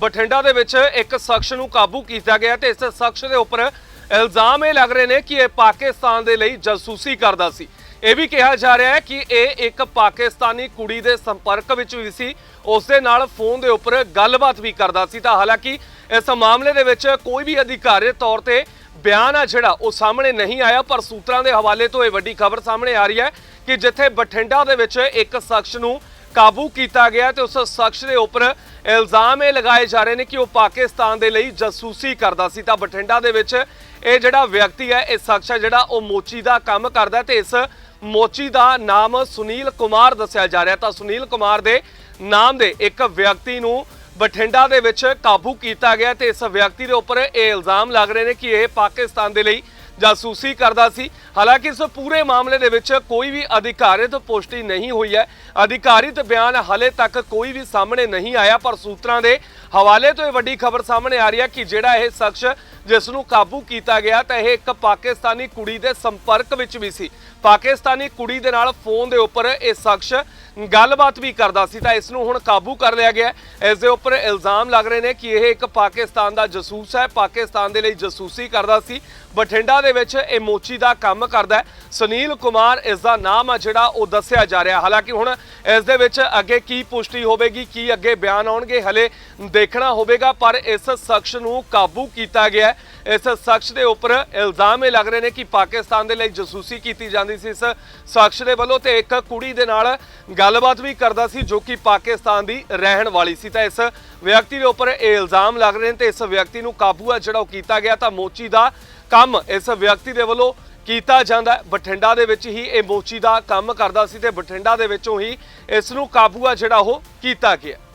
ਬਠਿੰਡਾ ਦੇ ਵਿੱਚ ਇੱਕ ਸ਼ਖਸ ਨੂੰ ਕਾਬੂ ਕੀਤਾ ਗਿਆ ਤੇ ਇਸ ਸ਼ਖਸ ਦੇ ਉੱਪਰ ਇਲਜ਼ਾਮ ਇਹ ਲੱਗ ਰਹੇ ਨੇ ਕਿ ਇਹ ਪਾਕਿਸਤਾਨ ਦੇ ਲਈ ਜਾਸੂਸੀ ਕਰਦਾ ਸੀ। ਇਹ ਵੀ ਕਿਹਾ ਜਾ ਰਿਹਾ ਹੈ ਕਿ ਇਹ ਇੱਕ ਪਾਕਿਸਤਾਨੀ ਕੁੜੀ ਦੇ ਸੰਪਰਕ ਵਿੱਚ ਵੀ ਸੀ। ਉਸ ਦੇ ਨਾਲ ਫੋਨ ਦੇ ਉੱਪਰ ਗੱਲਬਾਤ ਵੀ ਕਰਦਾ ਸੀ। ਤਾਂ ਹਾਲਾਂਕਿ ਇਸ ਮਾਮਲੇ ਦੇ ਵਿੱਚ ਕੋਈ ਵੀ ਅਧਿਕਾਰੀ ਤੌਰ ਤੇ ਬਿਆਨ ਆ ਜਿਹੜਾ ਉਹ ਸਾਹਮਣੇ ਨਹੀਂ ਆਇਆ, ਪਰ ਸੂਤਰਾਂ ਦੇ ਹਵਾਲੇ ਤੋਂ ਇਹ ਵੱਡੀ ਖਬਰ ਸਾਹਮਣੇ ਆ ਰਹੀ ਹੈ ਕਿ ਜਿੱਥੇ ਬਠਿੰਡਾ ਦੇ ਵਿੱਚ ਇੱਕ ਸ਼ਖਸ ਨੂੰ ਕਾਬੂ ਕੀਤਾ ਗਿਆ ਤੇ ਉਸ ਸ਼ਖਸ ਦੇ ਉੱਪਰ ਇਲਜ਼ਾਮ ਇਹ ਲਗਾਏ ਜਾ ਰਹੇ ਨੇ ਕਿ ਉਹ ਪਾਕਿਸਤਾਨ ਦੇ ਲਈ ਜਾਸੂਸੀ ਕਰਦਾ ਸੀ। ਤਾਂ ਬਠਿੰਡਾ ਦੇ ਵਿੱਚ ਇਹ ਜਿਹੜਾ ਵਿਅਕਤੀ ਹੈ, ਇਹ ਸ਼ਖਸ ਹੈ ਜਿਹੜਾ ਉਹ ਮੋਚੀ ਦਾ ਕੰਮ ਕਰਦਾ ਹੈ ਤੇ ਇਸ ਮੋਚੀ ਦਾ ਨਾਮ ਸੁਨੀਲ ਕੁਮਾਰ ਦੱਸਿਆ ਜਾ ਰਿਹਾ। ਤਾਂ ਸੁਨੀਲ ਕੁਮਾਰ ਦੇ ਨਾਮ ਦੇ ਇੱਕ ਵਿਅਕਤੀ ਨੂੰ ਬਠਿੰਡਾ ਦੇ ਵਿੱਚ ਕਾਬੂ ਕੀਤਾ ਗਿਆ ਤੇ ਇਸ ਵਿਅਕਤੀ ਦੇ ਉੱਪਰ ਇਹ ਇਲਜ਼ਾਮ ਲੱਗ ਰਹੇ ਨੇ ਕਿ ਇਹ ਪਾਕਿਸਤਾਨ ਦੇ ਲਈ ਜਾਸੂਸੀ ਕਰਦਾ ਸੀ। ਹਾਲਾਂਕਿ ਇਸ ਪੂਰੇ ਮਾਮਲੇ ਦੇ ਵਿੱਚ ਕੋਈ ਵੀ ਅਧਿਕਾਰਿਤ ਪੁਸ਼ਟੀ ਨਹੀਂ ਹੋਈ ਹੈ। ਅਧਿਕਾਰਿਤ ਬਿਆਨ ਹਲੇ ਤੱਕ ਕੋਈ ਵੀ ਸਾਹਮਣੇ ਨਹੀਂ ਆਇਆ, ਪਰ ਸੂਤਰਾਂ ਦੇ ਹਵਾਲੇ ਤੋਂ ਇਹ ਵੱਡੀ ਖਬਰ ਸਾਹਮਣੇ ਆ ਰਹੀ ਹੈ ਕਿ ਜਿਹੜਾ ਇਹ ਸ਼ਖਸ ਜਿਸ ਨੂੰ ਕਾਬੂ ਕੀਤਾ ਗਿਆ, ਤਾਂ ਇਹ ਇੱਕ ਪਾਕਿਸਤਾਨੀ ਕੁੜੀ ਦੇ ਸੰਪਰਕ ਵਿੱਚ ਵੀ ਸੀ। ਪਾਕਿਸਤਾਨੀ ਕੁੜੀ ਦੇ ਨਾਲ ਫੋਨ ਦੇ ਉੱਪਰ ਇਹ ਸ਼ਖਸ ਗੱਲਬਾਤ ਵੀ ਕਰਦਾ ਸੀ ਤਾਂ ਇਸ ਨੂੰ ਹੁਣ ਕਾਬੂ ਕਰ ਲਿਆ ਗਿਆ ਇਸ ਦੇ ਉੱਪਰ ਇਲਜ਼ਾਮ ਲੱਗ ਰਹੇ ਨੇ ਕਿ ਇਹ ਇੱਕ ਪਾਕਿਸਤਾਨ ਦਾ ਜਸੂਸ ਹੈ। ਪਾਕਿਸਤਾਨ ਦੇ ਲਈ ਜਸੂਸੀ ਕਰਦਾ ਸੀ। ਬਠਿੰਡਾ ਦੇ ਵਿੱਚ ਇਹ ਮੋਚੀ ਦਾ ਕੰਮ ਕਰਦਾ ਹੈ। ਸੁਨੀਲ ਕੁਮਾਰ ਇਸ ਦਾ ਨਾਮ ਆ ਜਿਹੜਾ ਉਹ ਦੱਸਿਆ ਜਾ ਰਿਹਾ। ਹਾਲਾਂਕਿ ਹੁਣ ਇਸ ਦੇ ਵਿੱਚ ਅੱਗੇ ਕੀ ਪੁਸ਼ਟੀ ਹੋਵੇਗੀ, ਕੀ ਅੱਗੇ ਬਿਆਨ ਆਉਣਗੇ, ਹਲੇ ਦੇਖਣਾ ਹੋਵੇਗਾ, ਪਰ ਇਸ ਸ਼ਖਸ ਨੂੰ ਕਾਬੂ ਕੀਤਾ ਗਿਆ ਇਸ ਸ਼ਖਸ ਦੇ ਉੱਪਰ ਇਲਜ਼ਾਮ ਇਹ ਲੱਗ ਰਹੇ ਨੇ ਕਿ ਪਾਕਿਸਤਾਨ ਦੇ ਲਈ ਜਸੂਸੀ ਕੀਤੀ ਜਾਂਦੀ ਸੀ। ਇਸ ਸ਼ਖਸ ਦੇ ਵੱਲੋਂ ਤੇ ਇੱਕ ਕੁੜੀ ਦੇ ਨਾਲ ਗੱਲਬਾਤ ਵੀ ਕਰਦਾ ਸੀ ਜੋ ਕਿ ਪਾਕਿਸਤਾਨ ਦੀ ਰਹਿਣ ਵਾਲੀ ਸੀ। ਤਾਂ ਇਸ ਵਿਅਕਤੀ ਦੇ ਉੱਪਰ ਇਹ ਇਲਜ਼ਾਮ ਲੱਗ ਰਹੇ ਨੇ ਤੇ ਇਸ ਵਿਅਕਤੀ ਨੂੰ ਕਾਬੂ ਹੈ ਜਿਹੜਾ ਉਹ ਕੀਤਾ ਗਿਆ ਤਾਂ ਮੋਚੀ ਦਾ ਕੰਮ ਇਸ ਵਿਅਕਤੀ ਦੇ ਵੱਲੋਂ ਕੀਤਾ ਜਾਂਦਾ ਬਠਿੰਡਾ ਦੇ ਵਿੱਚ ਹੀ ਇਹ ਮੋਚੀ ਦਾ ਕੰਮ ਕਰਦਾ ਸੀ ਤੇ ਬਠਿੰਡਾ ਦੇ ਵਿੱਚੋਂ ਹੀ ਇਸ ਨੂੰ ਕਾਬੂ ਹੈ ਜਿਹੜਾ ਉਹ ਕੀਤਾ ਗਿਆ।